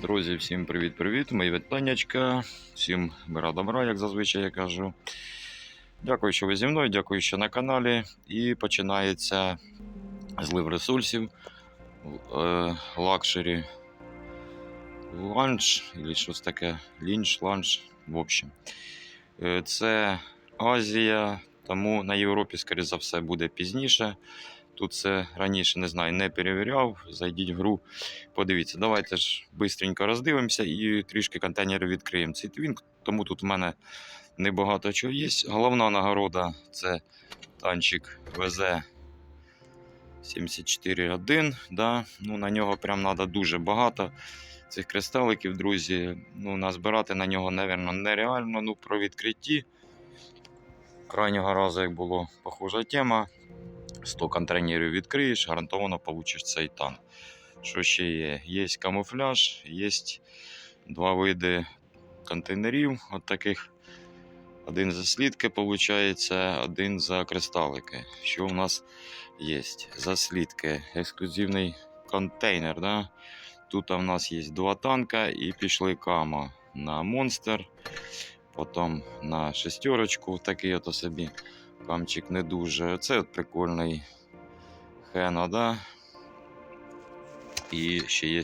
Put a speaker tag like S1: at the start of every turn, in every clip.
S1: Друзі, всім привіт-привіт! Мої вітаннячка. Всім мира добра, як зазвичай я кажу. Дякую, що ви зі мною, дякую, що на каналі. І починається злив ресурсів. Е, лакшері ланч, або щось таке. Лінч, ланч. В общем. Е, Це Азія, тому на Європі, скоріше за все, буде пізніше. Тут це раніше не знаю, не перевіряв. Зайдіть в гру, подивіться. Давайте ж швидко роздивимося і трішки контейнерів відкриємо. Цей твін, тому тут в мене небагато чого є. Головна нагорода це танчик ВЗ 74.1. Да? Ну, на нього прям треба дуже багато цих кристаликів, друзі. Ну, назбирати на нього, мабуть, нереально. Ну, про відкритті. Крайнього разу, як було похожа тема. 100 контейнерів відкриєш, гарантовано получиш цей танк. Що ще є? Є камуфляж, є два види контейнерів. От таких. Один за слідки, виходить, один за кристалики. Що у нас є? За слідки. Ексклюзивний контейнер. Да? Тут у нас є два танка і пішли камо на монстр. Потім на шестерочку, такий от собі камчик не дуже. Це от прикольний Хена, да? І ще є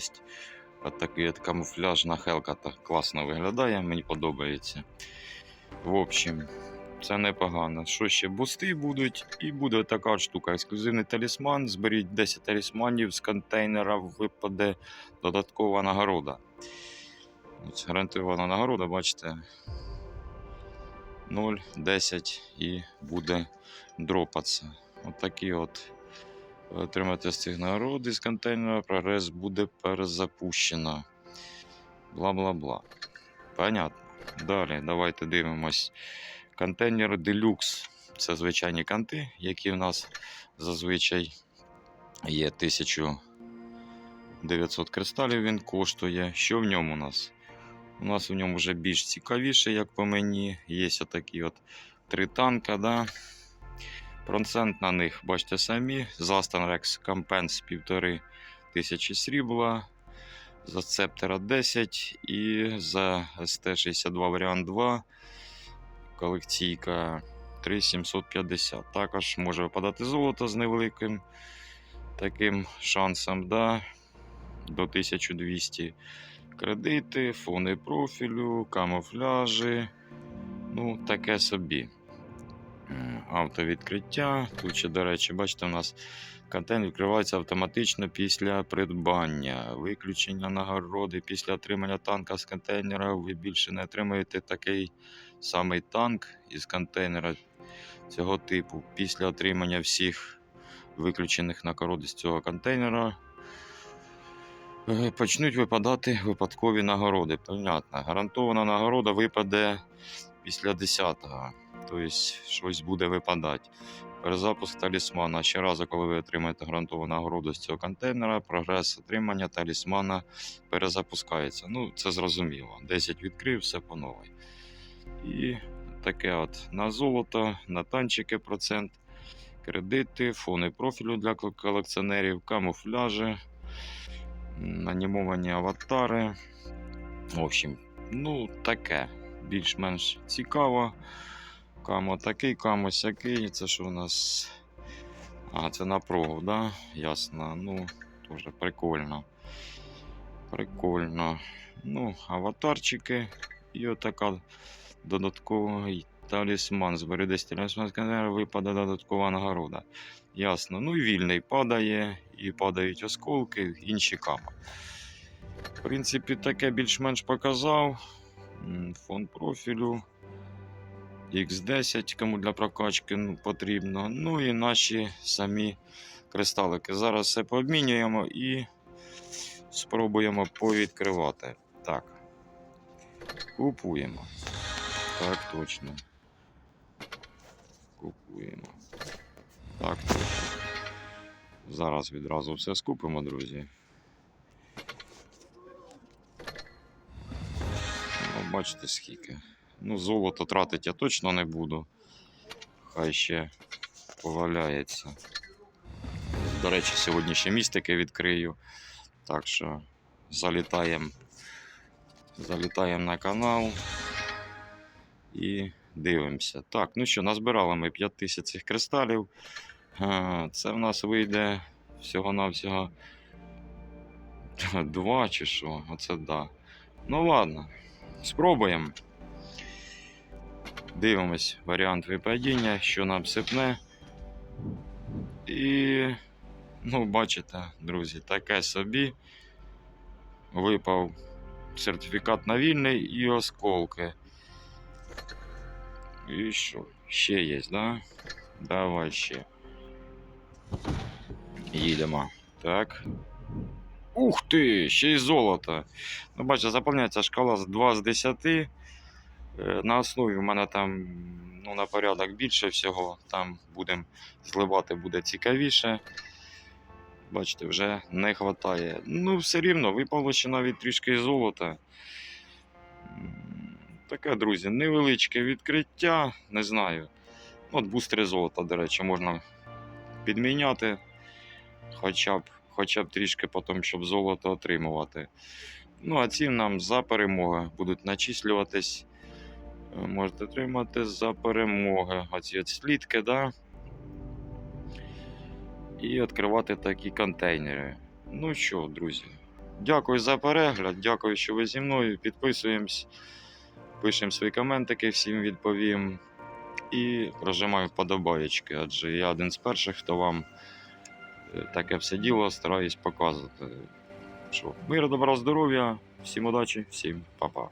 S1: от такий от камуфляжна хелка. Так класно виглядає, мені подобається. В общем, це непогано. Що ще бусти будуть, і буде така штука. Ексклюзивний талісман. Зберіть 10 талісманів з контейнера, випаде додаткова нагорода. Ось гарантована нагорода, бачите. 0, 10 і буде дропатися. От от отримати з цих нагород із контейнера, прогрес буде перезапущено. Бла-бла-бла. Понятно. Далі давайте дивимось. Контейнер Deluxe. Це звичайні канти, які в нас зазвичай є 1900 кристалів. Він коштує. Що в ньому у нас? У нас в ньому вже більш цікавіше, як по мені. Є отакі от три танка. Да? Процент на них, бачите самі. За Rex Компенс 1500 срібла. За Цептера 10 і за ST62 варіант 2 колекційка 3750. Також може випадати золото з невеликим таким шансом да? до 1200 кредити, фони профілю, камуфляжі. Ну, таке собі. Автовідкриття. Тут ще, до речі, бачите, у нас контент відкривається автоматично після придбання. Виключення нагороди після отримання танка з контейнера. Ви більше не отримаєте такий самий танк із контейнера цього типу. Після отримання всіх виключених нагород з цього контейнера. Е, Почнуть випадати випадкові нагороди. Понятно. Гарантована нагорода випаде після 10-го. Тобто щось буде випадати. Перезапуск талісмана. Ще разу, коли ви отримаєте гарантовану нагороду з цього контейнера, прогрес отримання талісмана перезапускається. Ну, це зрозуміло. 10 відкрив, все по новій. І таке от на золото, на танчики процент, кредити, фони профілю для колекціонерів, камуфляжі, анімовані аватари. В общем, ну таке. Більш-менш цікаво. Камо такий, камо сякий. Це що у нас. А, це на прогу, да? Ясно. Ну, теж прикольно. Прикольно. Ну, аватарчики. І отака додатковий талісман. Збери 10 талісман з контейнера, випаде додаткова нагорода. Ясно. Ну і вільний падає, і падають осколки, інші камо. В принципі, таке більш-менш показав. Фон профілю. X10, кому для прокачки ну, потрібно. Ну і наші самі кристалики. Зараз все пообмінюємо і спробуємо повідкривати. Так. Купуємо. Так, точно. Купуємо. Так, точно. Зараз відразу все скупимо, друзі. Ну, бачите скільки. Ну, золото тратити я точно не буду. Хай ще поваляється. До речі, сьогодні ще містики відкрию. Так що залітаємо. Залітаємо на канал і дивимося. Так, ну що, назбирали ми 5 тисяч цих кристалів. Це в нас вийде всього-навсього два чи що. Оце да. Ну ладно, спробуємо. Дивимось варіант випадіння, що нам сипне. І, ну, бачите, друзі, таке собі. Випав сертифікат на вільний і осколки. І що? Ще є, да? Давай ще. Їдемо. Так. Ух ти! Ще й золото. Ну, бачите, заповняється шкала з 2 з 10. Е, На основі в мене там ну, на порядок більше всього. Там будемо зливати буде цікавіше. Бачите, вже не вистачає. Ну, все рівно, випало ще навіть трішки золота. Таке, друзі, невеличке відкриття, не знаю. От бустери золота, до речі, можна підміняти. Хоча б, хоча б трішки потім, щоб золото отримувати. Ну, а ці нам за перемоги будуть начислюватись. Е, Можете отримати за перемоги. Оці от слідки, да? І відкривати такі контейнери. Ну що, друзі, дякую за перегляд, дякую, що ви зі мною. Підписуємось, пишемо свої коментики, всім відповім. І прожимаю вподобаєчки, адже я один з перших, хто вам е, таке все діло стараюсь показувати. Що, миру, добра, здоров'я, всім удачі, всім па-па.